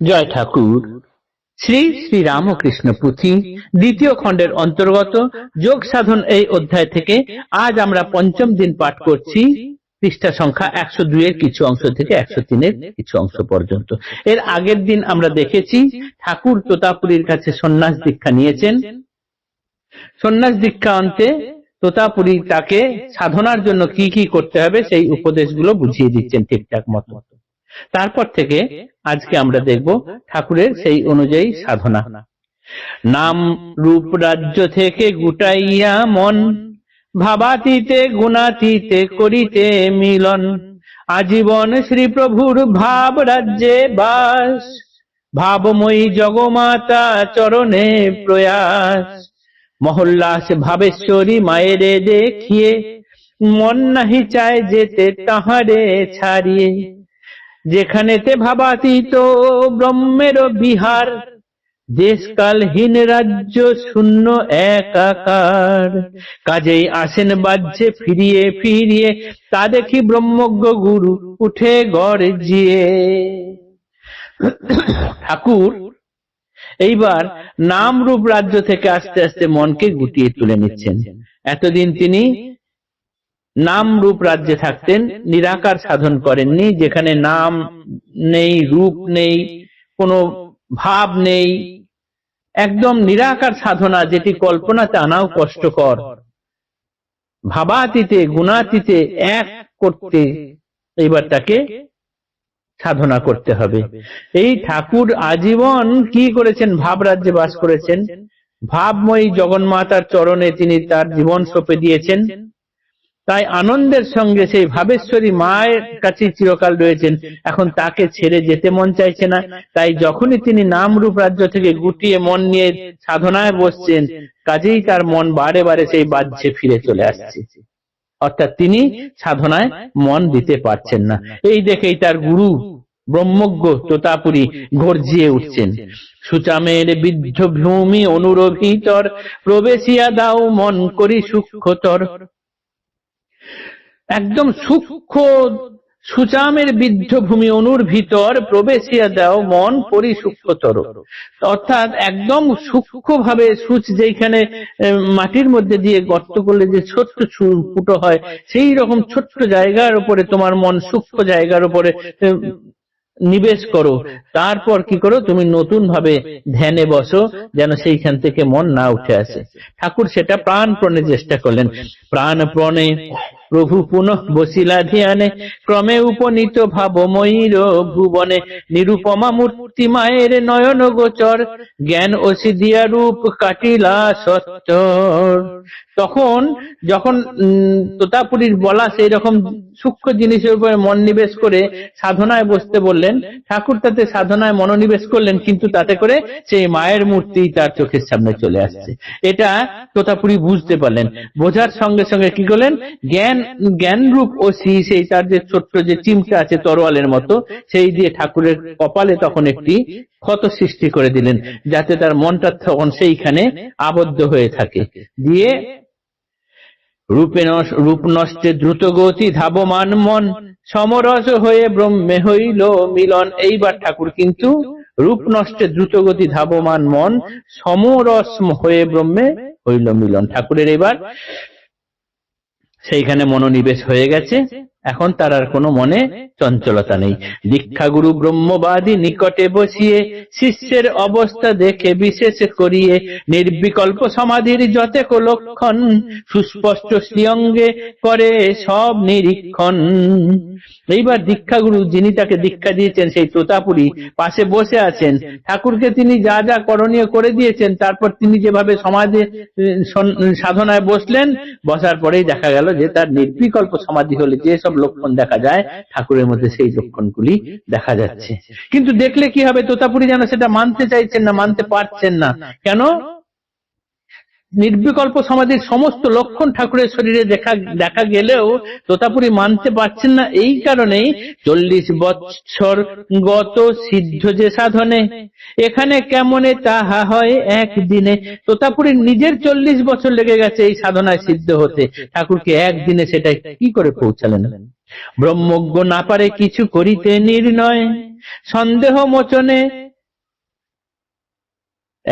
জয় ঠাকুর। শ্রী শ্রী রামকৃষ্ণ পুঁথি দ্বিতীয় খণ্ডের অন্তর্গত যোগ সাধন এই অধ্যায় থেকে আজ আমরা পঞ্চম দিন পাঠ করছি। পৃষ্ঠা সংখ্যা একশো দুইয়ের কিছু অংশ থেকে একশো তিনের কিছু অংশ পর্যন্ত। এর আগের দিন আমরা দেখেছি ঠাকুর তোতাপুরীর কাছে সন্ন্যাস দীক্ষা নিয়েছেন। সন্ন্যাস দীক্ষা অন্তে তোতাপুরী তাকে সাধনার জন্য কি কি করতে হবে সেই উপদেশগুলো বুঝিয়ে দিচ্ছেন ঠিকঠাক মতো। তারপর থেকে আজকে আমরা দেখব ঠাকুরের সেই অনুযায়ী সাধনা। নাম রূপ রাজ্য থেকে গুটাইয়া মন ভাবাতীতে গুণাতীতে করিতে মিলন। আজীবন শ্রী প্রভুর ভাব রাজ্যে বাস। ভাবময়ী জগমাতা চরণে প্রয়াস। মহল্লাস ভাবেশ্বরী মায়েরে দেখিয়ে মন নাহি চায় যেতে তাহারে ছাড়িয়ে। যেখানেতে ভাবাতীত ব্রহ্মের বিহার, দেশকালহীন রাজ্য শূন্য একাকার কাজেই আসেন বাজ্যে ফিরিয়ে ফিরিয়ে, তা দেখি ব্রহ্মজ্ঞ গুরু উঠে গর্জিয়ে ঠাকুর, এইবার নাম রূপ রাজ্য থেকে আস্তে আস্তে মনকে গুটিয়ে তুলে নিচ্ছেন। এতদিন তিনি নাম রূপ রাজ্যে থাকতেন, নিরাকার সাধন করেননি, যেখানে নাম নেই, রূপ নেই, কোনো ভাব নেই। একদম নিরাকার সাধনা, যেটি কল্পনাতে আনাও কষ্টকর। ভাবাতীতে, গুণাতীতে এক করতে এইবার তাকে সাধনা করতে হবে। এই ঠাকুর আজীবন কি করেছেন? ভাব রাজ্যে বাস করেছেন। ভাবময়ী জগন্মাতার চরণে তিনি তার জীবন সঁপে দিয়েছেন। তাই আনন্দের সঙ্গে সেই ভাবেশ্বরী মায়ের কাছে চিরকাল রয়েছেন। এখন তাকে ছেড়ে যেতে মন চাইছে না। তাই যখনই তিনি নাম রূপ রাজ্য থেকে গুটিয়ে মন নিয়ে সাধনায় বসছেন, কাজেই তার মন বারে বারে সেই বাহ্যে ফিরে চলে আসছে। অর্থাৎ তিনি সাধনায় মন দিতে পারছেন না। এই দেখেই তার গুরু, ব্রহ্মজ্ঞ তোতাপুরী গর্জিয়ে উঠছেন। সুচামের বিদ্ধ ভূমি অনুরভিতর প্রবেশিয়া দাও মন করি সূক্ষ্মতর একদম সূক্ষ্ম সুচামের বিদ্ধ ভূমি অনুর ভিতর প্রবেশিয়া দাও, মন পরিসূক্ষ্মতর অর্থাৎ একদম সূক্ষ্ম ভাবে সূচ যেখানে মাটির মধ্যে দিয়ে গর্ত করলে যে ছোট্ট ফুটো হয়, সেই রকম ছোট্ট জায়গার উপরে তোমার মন সূক্ষ্ম জায়গার উপরে নিবেশ করো। তারপর কি করো? তুমি নতুন ভাবে ধ্যানে বসো, যেন সেইখান থেকে মন না উঠে আসে। ঠাকুর সেটা প্রাণপণে চেষ্টা করলেন। প্রাণপণে প্রভু পুনঃ বসিলা ধ্যানে। ক্রমে উপনীত ভাবময়ীর ভুবনে। নিরুপমা মূর্তি মায়ের নয়ন গোচর, জ্ঞান অসিদিয়া রূপ কাটিলা সত্তর। তখন যখন তোতাপুরীর বলা সেই রকম সূক্ষ্ম জিনিসের উপরে মন নিবেশ করে সাধনায় বসতে বললেন, ঠাকুর তাতে সাধনায় মনোনিবেশ করলেন, কিন্তু তাতে করে সেই মায়ের মূর্তি তার চোখের সামনে চলে আসছে। এটা তোতাপুরী বুঝতে পারলেন। বোঝার সঙ্গে সঙ্গে কি করলেন? জ্ঞান জ্ঞান রূপ ও সেই তার যে ছোট্ট যে চিমটা আছে তরোয়ালের মতো, সেই দিয়ে ঠাকুরের কপালে তখন একটি ক্ষত সৃষ্টি করে দিলেন, যাতে তার মনটা তখন সেইখানে আবদ্ধ হয়ে থাকে। দিয়ে রূপে রূপ নষ্টে দ্রুত গতি, ধাবমান মন, সমরস হয়ে ব্রহ্মে হইল মিলন। এইবার ঠাকুর কিন্তু রূপ নষ্টে দ্রুতগতি ধাবমান মন, সমরস হয়ে ব্রহ্মে হইল মিলন। ঠাকুরের এবার সেইখানে মনোনিবেশ হয়ে গেছে। এখন তার আর কোনো মনে চঞ্চলতা নেই। দীক্ষাগুরু ব্রহ্মবাদী নিকটে বসিয়ে শিষ্যের অবস্থা দেখে বিশেষ করিয়ে নির্বিকল্প সমাধির যতেক লক্ষণ সুস্পষ্ট শ্রীঅঙ্গে করে সব নিরীক্ষণ। এইবার দীক্ষাগুরু যিনি তাকে দীক্ষা দিয়েছেন সেই তোতাপুরি পাশে বসে আছেন। ঠাকুরকে তিনি যা যা করণীয় করে দিয়েছেন, তারপর তিনি যেভাবে সমাজে সাধনায় বসলেন, বসার পরেই দেখা গেল যে তার নির্বিকল্প সমাধি হলে যে সব লক্ষণ দেখা যায় ঠাকুরের মধ্যে সেই লক্ষণগুলি দেখা যাচ্ছে। কিন্তু দেখলে কি হবে? তোতাপুরি যেন সেটা মানতে চাইছেন না মানতে পারছেন না। কেন? নির্বিকল্প সমাধির সমস্ত লক্ষণ ঠাকুরের শরীরে দেখা দেখা গেলেও তোতাপুরি মানতে পারছেন না। এই কারণেই চল্লিশ বৎসর গত সিদ্ধ যে সাধনে। এখানে কেমনে তাহা হয় একদিনে? তোতাপুরীর নিজের চল্লিশ বছর লেগে গেছে এই সাধনায় সিদ্ধ হতে। ঠাকুরকে একদিনে সেটা কি করে পৌঁছালেন? ব্রহ্মজ্ঞ না পারে কিছু করিতে নির্ণয়। সন্দেহ মোচনে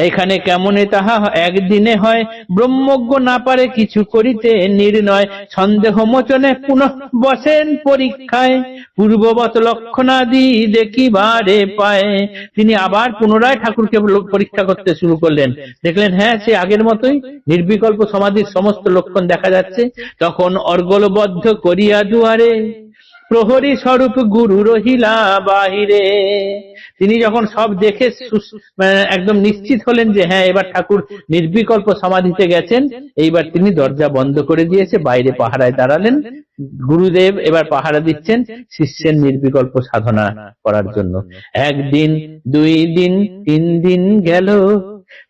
এখানে কেমনে তাহা একদিনে হয়? ব্রহ্মজ্ঞ না পারে কিছু করিতে নির্ণয়। সন্দেহ মোচনে পুনঃ বসেন পরীক্ষায়। পূর্ববত লক্ষণাদি দেখিবারে পায়। তিনি আবার পুনরায় ঠাকুরকে পরীক্ষা করতে শুরু করলেন। দেখলেন হ্যাঁ সে আগের মতোই নির্বিকল্প সমাধির সমস্ত লক্ষণ দেখা যাচ্ছে। তখন অর্গলবদ্ধ করিয়া দুয়ারে প্রহরী স্বরূপ গুরু রহিলা বাহিরে। তিনি যখন সব দেখে মানে একদম নিশ্চিত হলেন যে হ্যাঁ এবার ঠাকুর নির্বিকল্প সমাধিতে গেছেন, এইবার তিনি দরজা বন্ধ করে দিয়েছে, বাইরে পাহারায় দাঁড়ালেন। গুরুদেব এবার পাহারা দিচ্ছেন, শিষ্যের নির্বিকল্প সাধনা করার জন্য। একদিন, দুই দিন, তিন দিন গেল,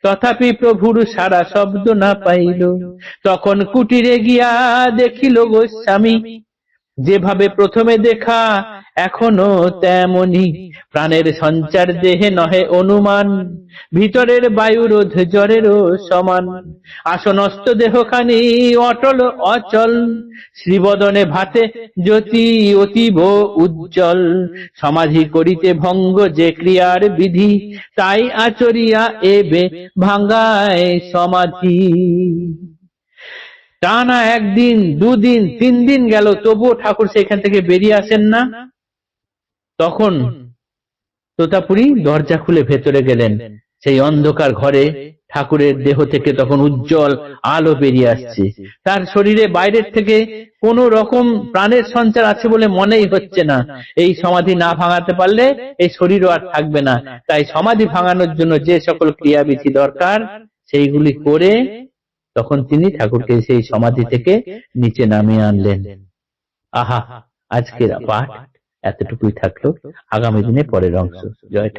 তথাপি প্রভুর সারা শব্দ না পাইল। তখন কুটিরে গিয়া দেখিল গোস্বামী যেভাবে প্রথমে দেখা এখনও তেমনি। প্রাণের সঞ্চার দেহে নহে অনুমান ভিতরের বায়ুরোধ জ্বরেরও সমান। আসনস্থ দেহখানি অটল অচল শ্রীবদনে ভাতে জ্যোতি অতীব উজ্জ্বল। সমাধি করিতে ভঙ্গ যে ক্রিয়ার বিধি তাই আচরিয়া এবে ভাঙ্গায় সমাধি। টানা একদিন, দুদিন তিন দিন গেল, তবুও ঠাকুর সেখান থেকে বেরিয়ে আসেন না। তখন তোতাপুরি দরজা খুলে ভেতরে গেলেন। সেই অন্ধকার ঘরে ঠাকুরের দেহ থেকে তখন উজ্জ্বল আলো বেরিয়ে আসছে। তার শরীরে বাইরের থেকে কোন রকম প্রাণের সঞ্চার আছে বলে মনেই হচ্ছে না। এই সমাধি না ভাঙাতে পারলে এই শরীরও আর থাকবে না। তাই সমাধি ভাঙানোর জন্য যে সকল ক্রিয়াবিধি দরকার, সেইগুলি করে তখন তিনি ঠাকুরকে সেই সমাধি থেকে নিচে নামিয়ে আনলেন। আহা, আজকের পাঠ এতটুকুই থাকল। আগামী দিনে পরের অংশ। জয়